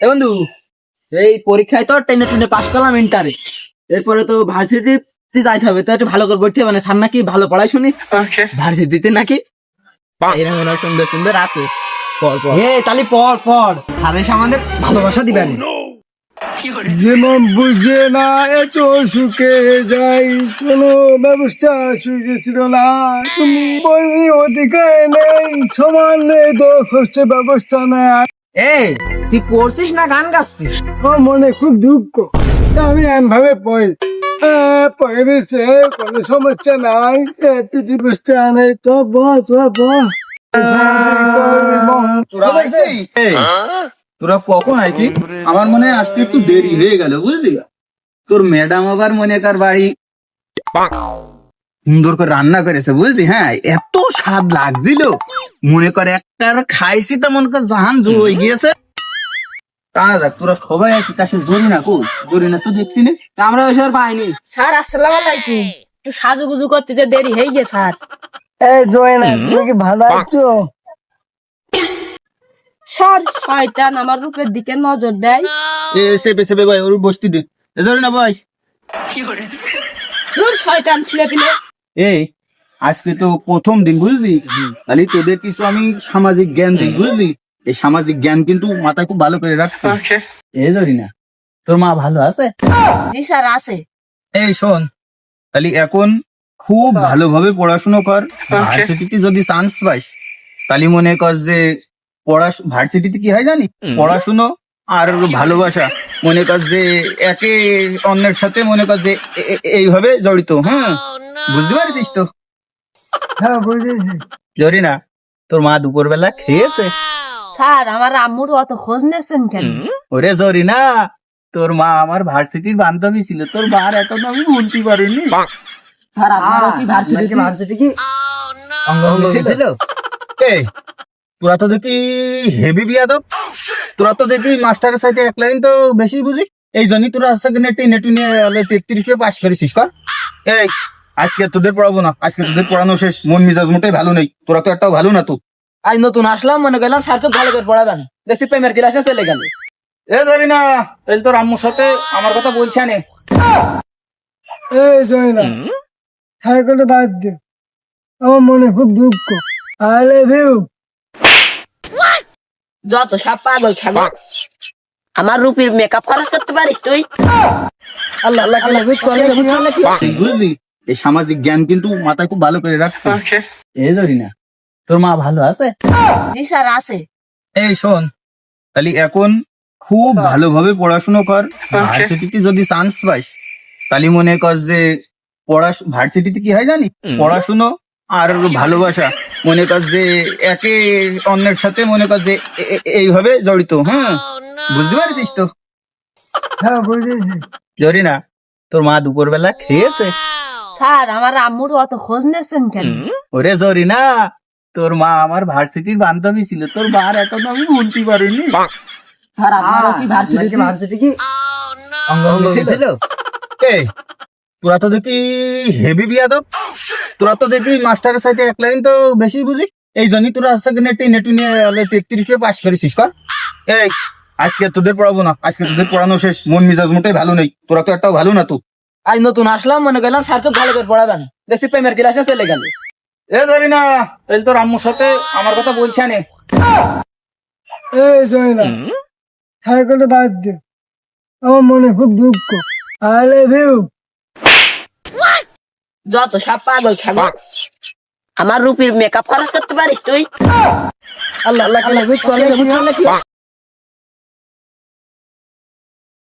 এ বন্ধু এই পরীক্ষায় তো টেনে টেনে পাশ করলাম ইন্টারে এরপরে তো ভার্সিটি যাইতে হবে তো একটু ভালো করে পড়তে হবে মানে স্যার নাকি ভালো পড়াই শুনি। ভার্সিটিতে নাকি? এরকম এরকম সুন্দর সুন্দর আছে। পর পর এ তাহলে পড় পড়। স্যার আমাদের ভালোবাসা দিবেন। যেমন বুঝে না এত সুখে যাই কোনো ব্যবস্থা সুখে ছিল না। তুমি বলি অধিকার নেই সমান নেই তো ব্যবস্থা নেই এ তুই পড়ছিস না গান গাচ্ছিস? আমার মনে খুব দুঃখ। তা আমি এমভাবে পড়ি। পড়েছে কোনো সমস্যা নাই। পিটি বুঝতে আনে তো বস বস তোরা আইছি তোরা কখন আইছি আমার মনে হয় আসতে একটু দেরি হয়ে গেল বুঝলি? তোর ম্যাডাম আবার মনে কর বাড়ি সুন্দর করে রান্না করেছে বুঝলি? হ্যাঁ এত স্বাদ লাগছিল। মনে কর একটা খাইছি তো মনে কর জাহান জোর হয়ে গিয়েছে। তা না দেখ তোরা সবাই আছি তা সে জরি না কো জরি না তো দেখছি না। আমরা ওই স্যার পাইনি। স্যার আসসালাম আলাইকুম। একটু সাজুগুজু করতে যে দেরি হয়ে গিয়ে স্যার। এই তুমি কি ভালো আছো? স্যার শয়তান আমার রূপের দিকে নজর দেয়। এ সেপে সেপে ভাই ওর বসতি দে। এ জরি না ভাই দূর শয়তান ছিলে পিলে। এই আজকে তো প্রথম দিন বুঝলি? তাহলে তোদের কিছু আমি সামাজিক জ্ঞান দিই বুঝলি? এই সামাজিক জ্ঞান কিন্তু মাথায় খুব ভালো করে রাখতে এ ধরি না তোর মা ভালো আছে? জি স্যার আছে। এই শোন তাহলে এখন খুব ভালোভাবে পড়াশোনা কর। ভার্সিটিতে যদি চান্স পাইস তাহলে মনে কর যে পড়া ভার্সিটিতে কি হয় জানি? পড়াশুনো আর ভালোবাসা। মনে কর যে একে অন্যের সাথে মনে কর যে এইভাবে জড়িত হ্যাঁ? বুঝতে পারছিস তো? হ্যাঁ বুঝেছি জরি না তোর মা দুপুরবেলা খেয়েছে। স্যার আমার আম্মুর অত খোঁজ নিয়েছেন কেন? ওরে জরি না তোর মা আমার ভার্সিটির বান্ধবী ছিল তোর মার এখন আমি ভুলতে পারিনি। স্যার আপনারা কি ভার্সিটি ভার্সিটি কি? অঙ্গ ছিল এই তোরা তো দেখি হেভি বিয়াদব। তোরা তো দেখি মাস্টারের সাথে এক লাইন তো বেশি বুঝি। এই জন্যই তোরা আজকে নেটে নেটে নিয়ে তেত্রিশে পাস করেছিস কর। এই আজকে তোদের পড়াবো না আজকে তোদের পড়ানো শেষ। মন মিজাজ মোটেই ভালো নেই। তোরা তো একটাও ভালো না তো। আজ নতুন আসলাম মনে করলাম স্যার তো ভালো করে পড়াবেন দেখছি প্রেমের ক্লাসে চলে গেল এ ধরি না তাহলে তোর আম্মুর সাথে আমার কথা বলছে না এই জয়না হ্যাঁ করে বাদ দে আমার মনে খুব দুঃখ আই লাভ ইউ যত সব পাগল ছাগল আমার রূপের মেকআপ খরচ করতে পারিস তুই আল্লাহ আল্লাহ কে লাগবে চলে যাব চলে কি বুঝলি এই সামাজিক জ্ঞান কিন্তু মাথায় খুব ভালো করে রাখতে এ ধরি না তোর মা ভালো আছে? জি স্যার আছে। এই শোন তাহলে এখন খুব ভালোভাবে পড়াশোনা কর। ভার্সিটিতে যদি চান্স পাইস তাহলে মনে কর যে পড়া ভার্সিটিতে কি হয় জানি পড়াশুনো আর ভালোবাসা। মনে কর যে একে অন্যের সাথে মনে কর যে এইভাবে জড়িত হ্যাঁ? বুঝতে পারছিস তো? হ্যাঁ বুঝেছি। জরি না তোর মা দুপুরবেলা খেয়েছে। স্যার আমার আম্মুর অত খোঁজ নিয়েছেন কেন? ওরে জরি না তোর মা আমার ভার্সিটির বান্ধবী ছিল তোর মার এখন আমি ভুলতে পারিনি। স্যার আপনারা কি ভার্সিটি? ভার্সিটি কি? অঙ্গ ছিল এই তোরা তো দেখি হেভি বিয়াদব। তোরা তো দেখি মাস্টারের সাথে এক লাইন তো বেশি বুঝি। এই জন্যই তোরা আজকে নেটে নেটে নিয়ে তেত্রিশে পাস করেছিস কর। এই আজকে তোদের পড়াবো না আজকে তোদের পড়ানো শেষ। মন মিজাজ মোটেই ভালো নেই। তোরা তো একটাও ভালো না তো। আজ নতুন আসলাম মনে করলাম স্যার তো ভালো করে পড়াবেন। দেখছি প্রেমের ক্লাসে চলে গেল। এ ধরি না তাহলে তোর আম্মুর সাথে আমার কথা বলছে না এই জয়না হ্যাঁ করে বাদ দে আমার মনে খুব দুঃখ আই লাভ ইউ যত সব পাগল ছাগল আমার রূপের মেকআপ খরচ করতে পারিস তুই আল্লাহ আল্লাহ